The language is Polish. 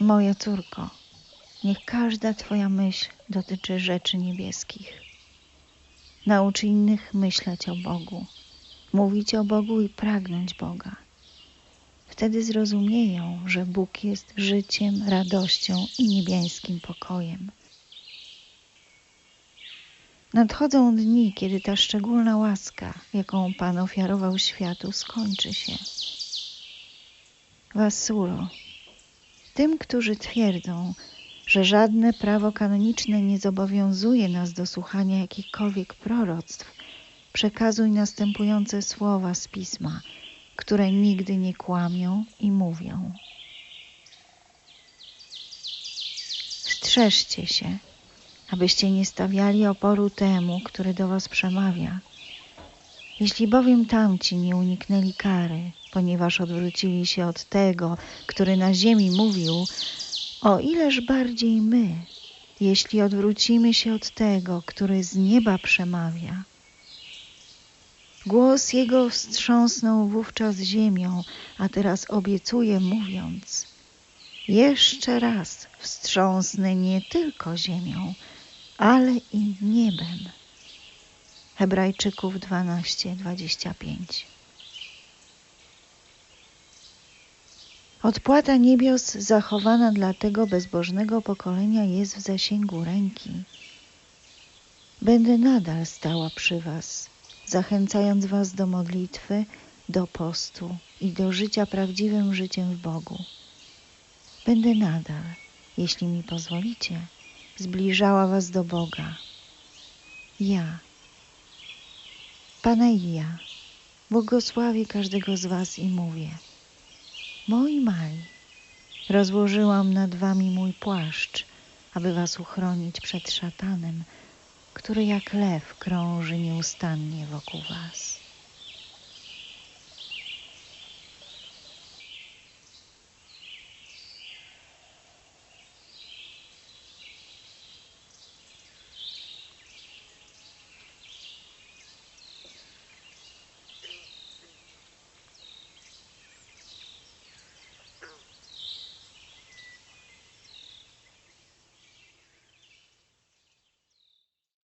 Moja córko, niech każda Twoja myśl dotyczy rzeczy niebieskich. Naucz innych myśleć o Bogu, mówić o Bogu i pragnąć Boga. Wtedy zrozumieją, że Bóg jest życiem, radością i niebieskim pokojem. Nadchodzą dni, kiedy ta szczególna łaska, jaką Pan ofiarował światu, skończy się. Wasuro, tym, którzy twierdzą, że żadne prawo kanoniczne nie zobowiązuje nas do słuchania jakichkolwiek proroctw, przekazuj następujące słowa z pisma, które nigdy nie kłamią i mówią. Strzeżcie się, abyście nie stawiali oporu temu, który do was przemawia. Jeśli bowiem tamci nie uniknęli kary, ponieważ odwrócili się od tego, który na ziemi mówił, o ileż bardziej my, jeśli odwrócimy się od tego, który z nieba przemawia. Głos jego wstrząsnął wówczas ziemią, a teraz obiecuje, mówiąc: Jeszcze raz wstrząsnę nie tylko ziemią, ale i niebem. Hebrajczyków 12:25 Odpłata niebios zachowana dla tego bezbożnego pokolenia jest w zasięgu ręki. Będę nadal stała przy Was, zachęcając Was do modlitwy, do postu i do życia prawdziwym życiem w Bogu. Będę nadal, jeśli mi pozwolicie, zbliżała Was do Boga. Ja, Pana i ja, błogosławię każdego z Was i mówię – Moi mali, rozłożyłam nad wami mój płaszcz, aby was uchronić przed szatanem, który jak lew krąży nieustannie wokół was.